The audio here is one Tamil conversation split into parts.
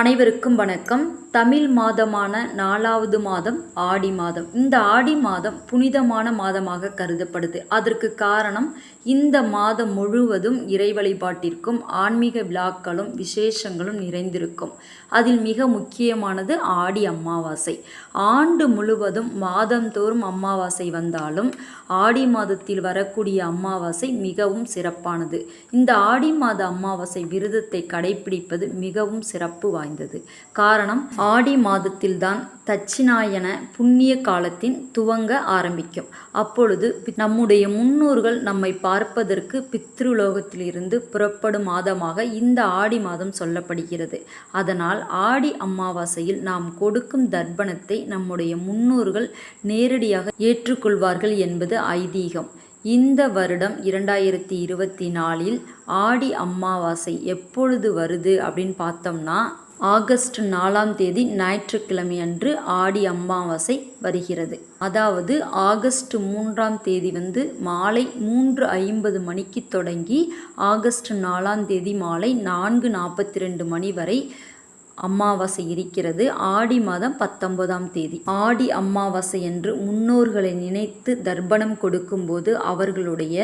அனைவருக்கும் வணக்கம். தமிழ் மாதமான நாலாவது மாதம் ஆடி மாதம். இந்த ஆடி மாதம் புனிதமான மாதமாக கருதப்படுது. அதற்கு காரணம் இந்த மாதம் முழுவதும் இறை வழிபாட்டிற்கும் ஆன்மீக விழாக்களும் விசேஷங்களும் நிறைந்திருக்கும். அதில் மிக முக்கியமானது ஆடி அமாவாசை. ஆண்டு முழுவதும் மாதந்தோறும் அமாவாசை வந்தாலும் ஆடி மாதத்தில் வரக்கூடிய அமாவாசை மிகவும் சிறப்பானது. இந்த ஆடி மாத அமாவாசை விரதத்தை கடைபிடிப்பது மிகவும் சிறப்பு வாய்ந்தது. காரணம் ஆடி மாதத்தில்தான் தட்சிணாயன புண்ணிய காலத்தின் துவங்க ஆரம்பிக்கும். அப்பொழுது நம்முடைய முன்னோர்கள் நம்மை பார்ப்பதற்கு பித்ருலோகத்திலிருந்து புறப்படும் மாதமாக இந்த ஆடி மாதம் சொல்லப்படுகிறது. அதனால் ஆடி அமாவாசையில் நாம் கொடுக்கும் தர்ப்பணத்தை நம்முடைய முன்னோர்கள் நேரடியாக ஏற்றுக்கொள்வார்கள் என்பது ஐதீகம். இந்த வருடம் இரண்டாயிரத்தி இருபத்தி நாலில் ஆடி அமாவாசை எப்பொழுது வருது அப்படின்னு பார்த்தோம்னா ஆகஸ்ட் நாலாம் தேதி ஞாயிற்றுக்கிழமை அன்று ஆடி அமாவாசை வருகிறது. அதாவது ஆகஸ்ட் மூன்றாம் தேதி வந்து மாலை மூன்று ஐம்பது மணிக்கு தொடங்கி ஆகஸ்ட் நாலாம் தேதி மாலை நான்கு நாற்பத்தி ரெண்டு மணி வரை அமாவாசை இருக்கிறது. ஆடி மாதம் பத்தொன்பதாம் தேதி. ஆடி அமாவாசை என்று முன்னோர்களை நினைத்து தர்ப்பணம் கொடுக்கும்போது அவர்களுடைய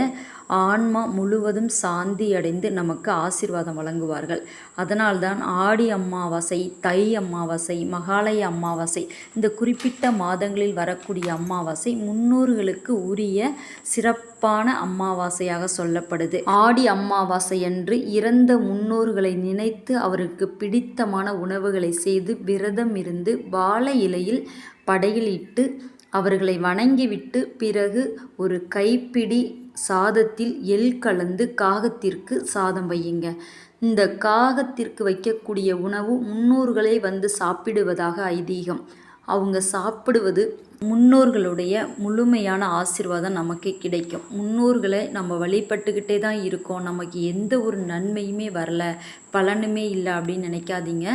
ஆன்மா முழுவதும் சாந்தி அடைந்து நமக்கு ஆசிர்வாதம் வழங்குவார்கள். அதனால்தான் ஆடி அமாவாசை தை அமாவாசை மகாலய அமாவாசை இந்த குறிப்பிட்ட மாதங்களில் வரக்கூடிய அமாவாசை முன்னோர்களுக்கு உரிய சிறப்பான அமாவாசையாக சொல்லப்படுது. ஆடி அமாவாசை என்று இறந்த முன்னோர்களை நினைத்து அவருக்கு பிடித்தமான உணவுகளை செய்து விரதம் இருந்து வாழை இலையில் படையலிட்டு அவர்களை வணங்கிவிட்டு பிறகு ஒரு கைப்பிடி சாதத்தில் எள் கலந்து காகத்திற்கு சாதம் வையுங்க. இந்த காகத்திற்கு வைக்கக்கூடிய உணவு முன்னோர்களே வந்து சாப்பிடுவதாக ஐதீகம். அவங்க சாப்பிடுவது முன்னோர்களுடைய முழுமையான ஆசிர்வாதம் நமக்கு கிடைக்கும். முன்னோர்களை நம்ம வழிபட்டுக்கிட்டே தான் இருக்கோம். நமக்கு எந்த ஒரு நன்மையுமே வரல. பலனுமே இல்லை அப்படின்னு நினைக்காதீங்க.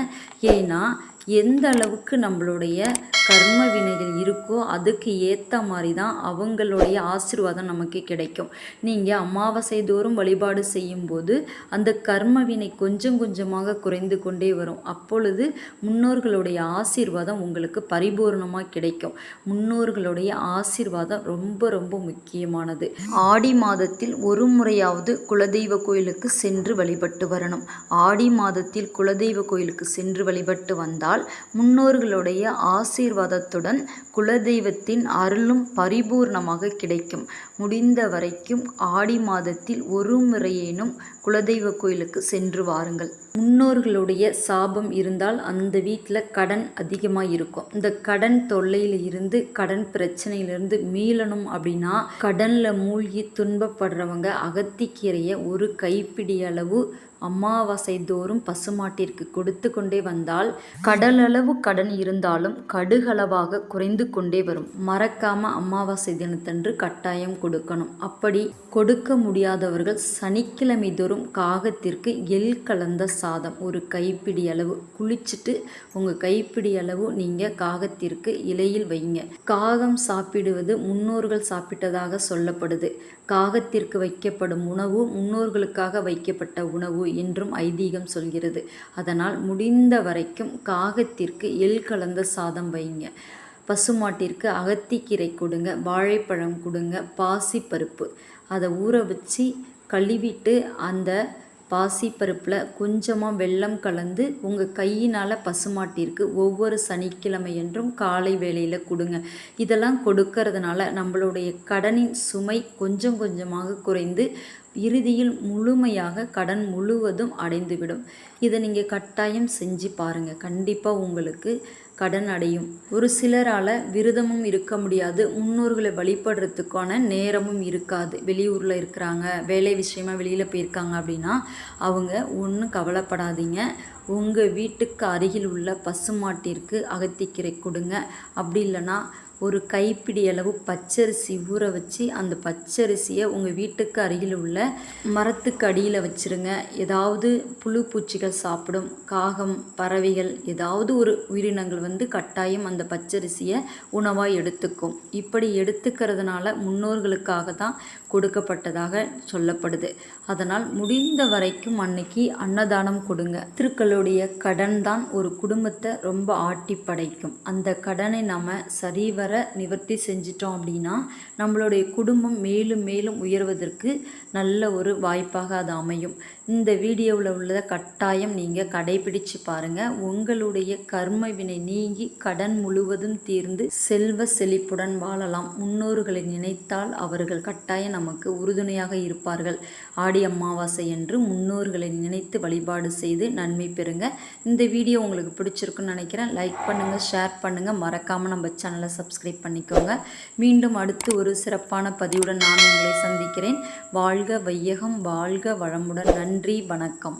ஏன்னா எந்த அளவுக்கு நம்மளுடைய கர்ம வினைகள் இருக்கோ அதுக்கு ஏற்ற மாதிரி தான் அவங்களுடைய ஆசீர்வாதம் நமக்கு கிடைக்கும். நீங்கள் அமாவாசை தோறும் வழிபாடு செய்யும்போது அந்த கர்ம வினை கொஞ்சம் கொஞ்சமாக குறைந்து கொண்டே வரும். அப்பொழுது முன்னோர்களுடைய ஆசீர்வாதம் உங்களுக்கு பரிபூர்ணமாக கிடைக்கும். முன்னோர்களுடைய ஆசீர்வாதம் ரொம்ப ரொம்ப முக்கியமானது. ஆடி மாதத்தில் ஒரு முறையாவது குலதெய்வ கோயிலுக்கு சென்று வழிபட்டு வரணும். ஆடி மாதத்தில் குலதெய்வ கோயிலுக்கு சென்று வழிபட்டு வந்தால் முன்னோர்களுடைய ஆசீர்வாதத்துடன் குலதெய்வத்தின் அருளும் பரிபூர்ணமாக கிடைக்கும். முடிந்த வரைக்கும் ஆடி மாதத்தில் ஒரு முறையேனும் குலதெய்வ கோயிலுக்கு சென்று வாருங்கள். முன்னோர்களுடைய சாபம் இருந்தால் அந்த வீட்டில் கடன் அதிகமாக இருக்கும் இந்த கடன் தொல்லையில் இருந்து கடன் பிரச்சனையிலிருந்து மீளணும் அப்படின்னா கடனில் மூழ்கி துன்பப்படுறவங்க அகத்திக்கீரையை ஒரு கைப்பிடி அளவு அமாவாசை தோறும் பசுமாட்டிற்கு கொடுத்து கொண்டே வந்தால் கடலளவு கடன் இருந்தாலும் கடுகளவாக குறைந்து கொண்டே வரும். மறக்காம அமாவாசை தினத்தன்று கட்டாயம் கொடுக்கணும். அப்படி கொடுக்க முடியாதவர்கள் சனிக்கிழமை தோறும் காகத்திற்கு எள் கலந்த சாதம் ஒரு கைப்பிடி அளவு குளிச்சுட்டு உங்கள் கைப்பிடி அளவு நீங்கள் காகத்திற்கு இலையில் வைங்க. காகம் சாப்பிடுவது முன்னோர்கள் சாப்பிட்டதாக சொல்லப்படுது. காகத்திற்கு வைக்கப்படும் உணவு முன்னோர்களுக்காக வைக்கப்பட்ட உணவு என்றும் ஐதீகம் சொல்கிறது. அதனால் முடிந்த வரைக்கும் காகத்திற்கு எள் கலந்த சாதம் வைங்க. பசுமாட்டிற்கு அகத்திக்கீரை கொடுங்க. வாழைப்பழம் கொடுங்க. பாசிப்பருப்பு. அதை ஊற வச்சு கழுவிட்டு அந்த பாசிப்பருப்பில் கொஞ்சமாக வெள்ளம் கலந்து உங்கள் கையினால் பசுமாட்டிற்கு ஒவ்வொரு சனிக்கிழமையன்றும் காலை வேளையில் கொடுங்க. இதெல்லாம் கொடுக்கறதுனால நம்மளுடைய கடனின் சுமை கொஞ்சம் கொஞ்சமாக குறைந்து இறுதியில் முழுமையாக கடன் முழுவதும் அடைந்துவிடும். இதை நீங்கள் கட்டாயம் செஞ்சு பாருங்கள் கண்டிப்பாக உங்களுக்கு கடன் அடையும். ஒரு சிலரால் விரதமும் இருக்க முடியாது. முன்னோர்களை வழிபடுறதுக்கான நேரமும் இருக்காது. வெளியூரில் இருக்கிறாங்க. வேலை விஷயமா வெளியில் போயிருக்காங்க அப்படின்னா அவங்க ஒன்றும் கவலைப்படாதீங்க. உங்கள் வீட்டுக்கு அருகில் உள்ள பசுமாட்டிற்கு அகத்திக்கீரை கொடுங்க. அப்படி இல்லைன்னா ஒரு கைப்பிடி அளவு பச்சரிசி ஊற வச்சு அந்த பச்சரிசியை உங்கள் வீட்டுக்கு அருகில் உள்ள மரத்துக்கு அடியில் வச்சிருங்க. ஏதாவது புழு பூச்சிகள் சாப்பிடும் காகம் பறவைகள் ஏதாவது ஒரு உயிரினங்கள் வந்து கட்டாயம் அந்த பச்சரிசியை உணவாக எடுத்துக்கும். இப்படி எடுத்துக்கிறதுனால முன்னோர்களுக்காக தான் கொடுக்கப்பட்டதாக சொல்லப்படுது. அதனால் முடிந்த வரைக்கும் அன்னைக்கு அன்னதானம் கொடுங்க. திருக்கல் நம்மளுடைய கடன் தான் ஒரு குடும்பத்தை ரொம்ப ஆட்டி படைக்கும். அந்த கடனை நம்ம சரிவர நிவர்த்தி செஞ்சிட்டோம் அப்படின்னா நம்மளுடைய குடும்பம் மேலும் மேலும் உயர்வதற்கு நல்ல ஒரு வாய்ப்பாக அது அமையும். இந்த வீடியோவில் உள்ளதை கட்டாயம் நீங்கள் கடைபிடிச்சு பாருங்கள் உங்களுடைய கர்ம வினை நீங்கி கடன் முழுவதும் தீர்ந்து செல்வ செழிப்புடன் வாழலாம். முன்னோர்களை நினைத்தால் அவர்கள் கட்டாயம் நமக்கு உறுதுணையாக இருப்பார்கள். ஆடி அமாவாசை என்று முன்னோர்களை நினைத்து வழிபாடு செய்து நன்மை பெறுங்க. இந்த வீடியோ உங்களுக்கு பிடிச்சிருக்குன்னு நினைக்கிறேன். லைக் பண்ணுங்கள் ஷேர் பண்ணுங்கள் மறக்காமல் நம்ம சேனலை சப்ஸ்கிரைப் பண்ணிக்கோங்க. மீண்டும் அடுத்து ஒரு சிறப்பான பதிவுடன் நான் உங்களை சந்திக்கிறேன். வாழ்க வையகம் வாழ்க வளமுடன். நன்றி வணக்கம்.